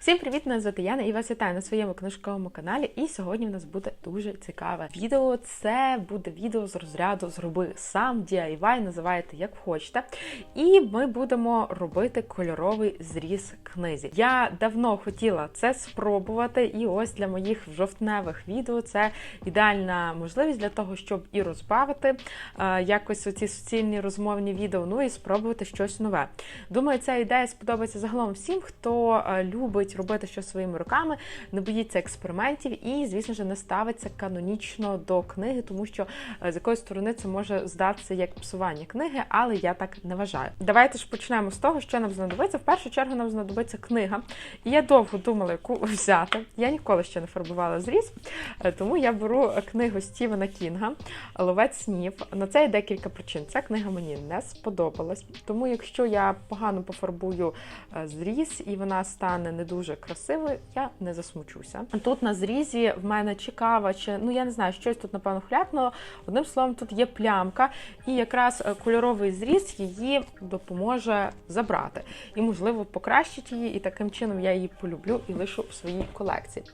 Всім привіт! Мене звати Яна і вас вітаю на своєму книжковому каналі. І сьогодні в нас буде дуже цікаве відео. Це буде відео з розряду Зроби сам DIY, називайте як хочете. І ми будемо робити кольоровий зріз книзі. Я давно хотіла це спробувати, і ось для моїх жовтневих відео це ідеальна можливість для того, щоб і розбавити е, якось оці суцільні розмовні відео, ну і спробувати щось нове. Думаю, ця ідея сподобається загалом всім, хто е, любить робити щось своїми руками, не боїться експериментів і, звісно ж, не ставиться канонічно до книги, тому що е, з якоїсь сторони це може здатися як псування книги, але я так не вважаю. Давайте ж почнемо з того, що нам знадобиться. В першу чергу нам знадобиться книга. І я довго думала, яку взяти. Я ніколи ще не фарбувала зріз, е, тому я беру книгу Стівена Кінга Ловець снів. На це є декілька причин. Ця книга мені не сподобалась. Тому, якщо я погано пофарбую е, зріз і вона стане не дуже красивою, я не засмучуся. Тут на зрізі в мене чекава, чи ну я не знаю, щось тут напевно хляпнуло. Одним словом, тут є плямка, і якраз е, кольоровий зріз її допоможе забрати. І, можливо, покращить її, і таким чином я її полюблю і лишу в своїй колекції.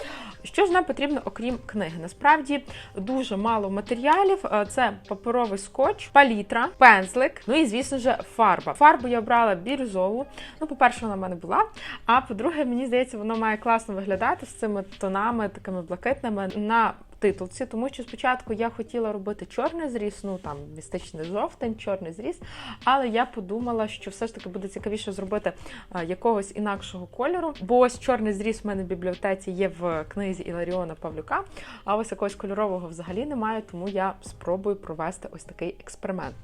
Що ж нам потрібно, окрім книги? Насправді дуже мало матеріалів. Е, Це паперовий скотч, палітра, пензлик, ну і, звісно ж, фарба. Фарбу я брала бірюзову. Ну, по-перше, вона в мене була. А по-друге, мені здається, воно має класно виглядати з цими тонами, такими блакитними. На титулці, тому що спочатку я хотіла робити чорний зріз, ну там містичний жовтень, чорний зріз, але я подумала, що все ж таки буде цікавіше зробити а, якогось інакшого кольору. Бо ось чорний зріз в мене в бібліотеці є в книзі Іларіона Павлюка, а ось якогось кольорового взагалі немає, тому я спробую провести ось такий експеримент.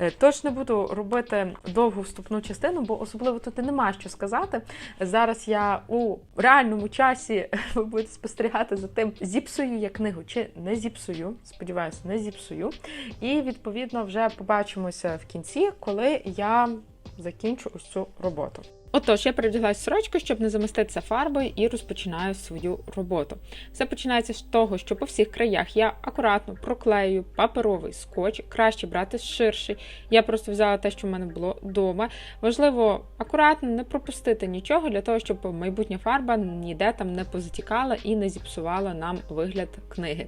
Е, Тож не буду робити довгу вступну частину, бо особливо тут і немає що сказати. Зараз я у реальному часі ви будете спостерігати за тим, зіпсую я книгу чи не зіпсую. Сподіваюся, не зіпсую. І відповідно вже побачимося в кінці, коли я закінчу ось цю роботу. Отож, я перевдяглась сорочку, щоб не заміститися фарбою, і розпочинаю свою роботу. Все починається з того, що по всіх краях я акуратно проклею паперовий скотч, краще брати ширший. Я просто взяла те, що в мене було вдома. Важливо акуратно не пропустити нічого для того, щоб майбутня фарба ніде там не позатікала і не зіпсувала нам вигляд книги.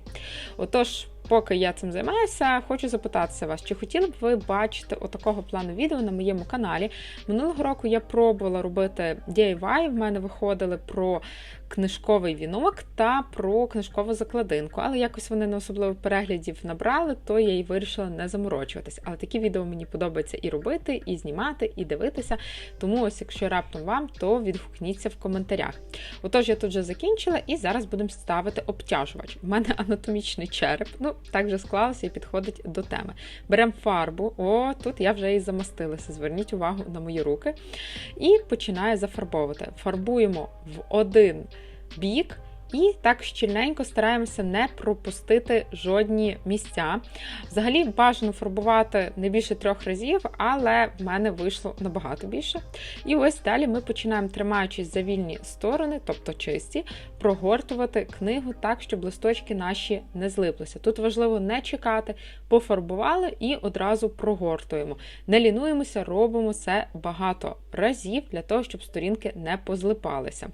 Отож. Поки я цим займаюся, хочу запитатися вас, чи хотіли б ви бачити отакого плану відео на моєму каналі? Минулого року я пробувала робити DIY, в мене виходили про книжковий вінок та про книжкову закладинку, але якось вони не особливо переглядів набрали, то я і вирішила не заморочуватись. Але такі відео мені подобається і робити, і знімати, і дивитися. Тому ось, якщо раптом вам, то відгукніться в коментарях. Отож, я тут вже закінчила, і зараз будемо ставити обтяжувач. У мене анатомічний череп. Ну, так вже склалося і підходить до теми. Беремо фарбу. О, тут я вже і замастилася. Зверніть увагу на мої руки. І починаю зафарбовувати. Фарбуємо в один бік. І так щільненько стараємося не пропустити жодні місця. Взагалі бажано фарбувати не більше трьох разів, але в мене вийшло набагато більше. І ось далі ми починаємо, тримаючись за вільні сторони, тобто чисті, прогортувати книгу так, щоб листочки наші не злиплися. Тут важливо не чекати, пофарбували і одразу прогортуємо. Не лінуємося, робимо це багато разів для того, щоб сторінки не позлипалися.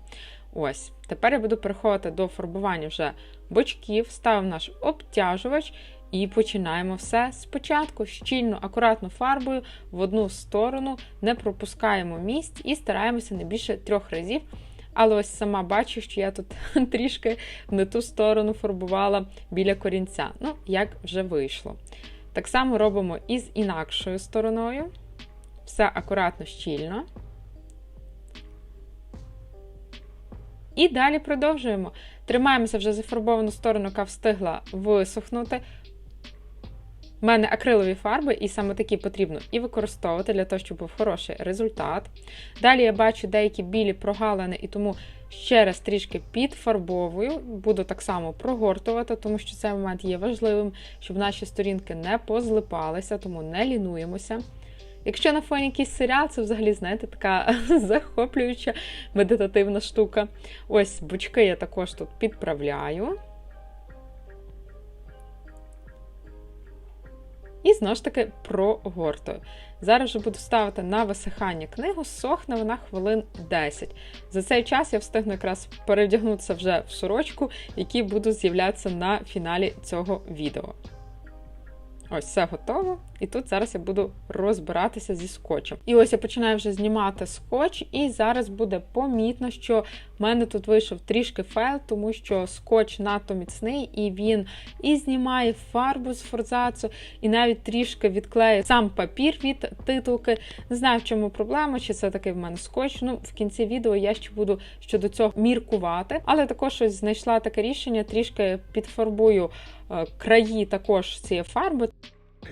Ось, тепер я буду переходити до фарбування вже бочків, ставимо наш обтяжувач і починаємо все спочатку. Щільно, акуратно фарбою в одну сторону, не пропускаємо місць і стараємося не більше трьох разів. Але ось сама бачу, що я тут трішки не ту сторону фарбувала біля корінця. Ну, як вже вийшло. Так само робимо і з інакшою стороною. Все акуратно, щільно. І далі продовжуємо. Тримаємося вже зафарбовану сторону, яка встигла висохнути. У мене акрилові фарби, і саме такі потрібно і використовувати для того, щоб був хороший результат. Далі я бачу деякі білі прогалини, і тому ще раз трішки підфарбовую, буду так само прогортувати, тому що цей момент є важливим, щоб наші сторінки не позлипалися, тому не лінуємося. Якщо на фоні якийсь серіал, це взагалі, знаєте, така захоплююча медитативна штука. Ось бочки я також тут підправляю. І знову ж таки прогортую. Зараз вже буду ставити на висихання книгу, сохне вона хвилин 10. За цей час я встигну якраз перевдягнутися вже в сорочку, які будуть з'являтися на фіналі цього відео. Ось все готово. І тут зараз я буду розбиратися зі скотчем. І ось я починаю вже знімати скотч, і зараз буде помітно, що в мене тут вийшов трішки файл, тому що скотч надто міцний, і він і знімає фарбу з форзацу, і навіть трішки відклеє сам папір від титулки. Не знаю, в чому проблема, чи це такий в мене скотч. Ну, в кінці відео я ще буду щодо цього міркувати. Але також ось знайшла таке рішення, трішки підфарбую е, краї також цієї фарби.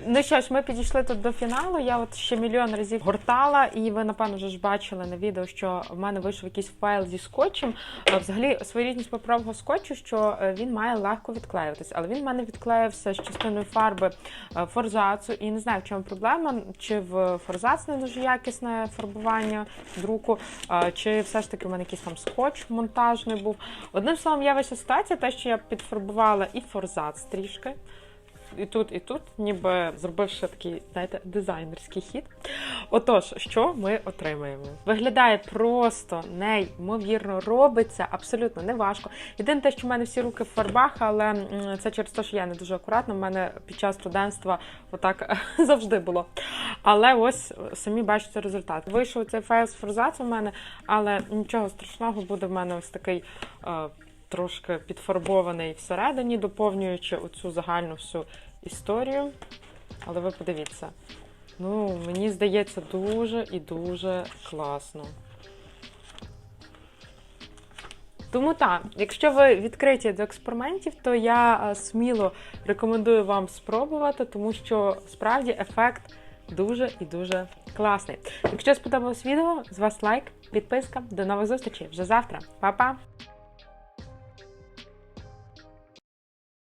Ну що ж, ми підійшли тут до фіналу. Я от ще мільйон разів гортала, і ви, напевно, вже ж бачили на відео, що в мене вийшов якийсь файл зі скотчем. Е, Взагалі, своєрідність паперового скотчу, що е, він має легко відклеюватись, але він в мене відклеївся з частиною фарби е, форзацу. І не знаю, в чому проблема, чи в форзац не дуже якісне фарбування друку, чи все ж таки в мене якийсь там скотч монтажний був. Одним словом, я вийшла ситуація, те, що я підфарбувала і форзац трішки і тут, і тут, ніби зробивши такий, знаєте, дизайнерський хід. Отож, що ми отримаємо? Виглядає просто неймовірно, робиться абсолютно не важко. Єдине те, що в мене всі руки в фарбах, але це через те, що я не дуже акуратна. У мене під час студентства отак завжди було. Але ось самі бачите результат. Вийшов цей файл з форзацом у мене, але нічого страшного буде в мене ось такий. е, Трошки підфарбований всередині, доповнюючи оцю загальну всю історію. Але ви подивіться. Ну, мені здається, дуже і дуже класно. Тому так, якщо ви відкриті до експериментів, то я е, сміло рекомендую вам спробувати, тому що справді ефект дуже і дуже класний. Якщо сподобалось відео, з вас лайк, підписка. До нових зустрічей вже завтра. Па-па!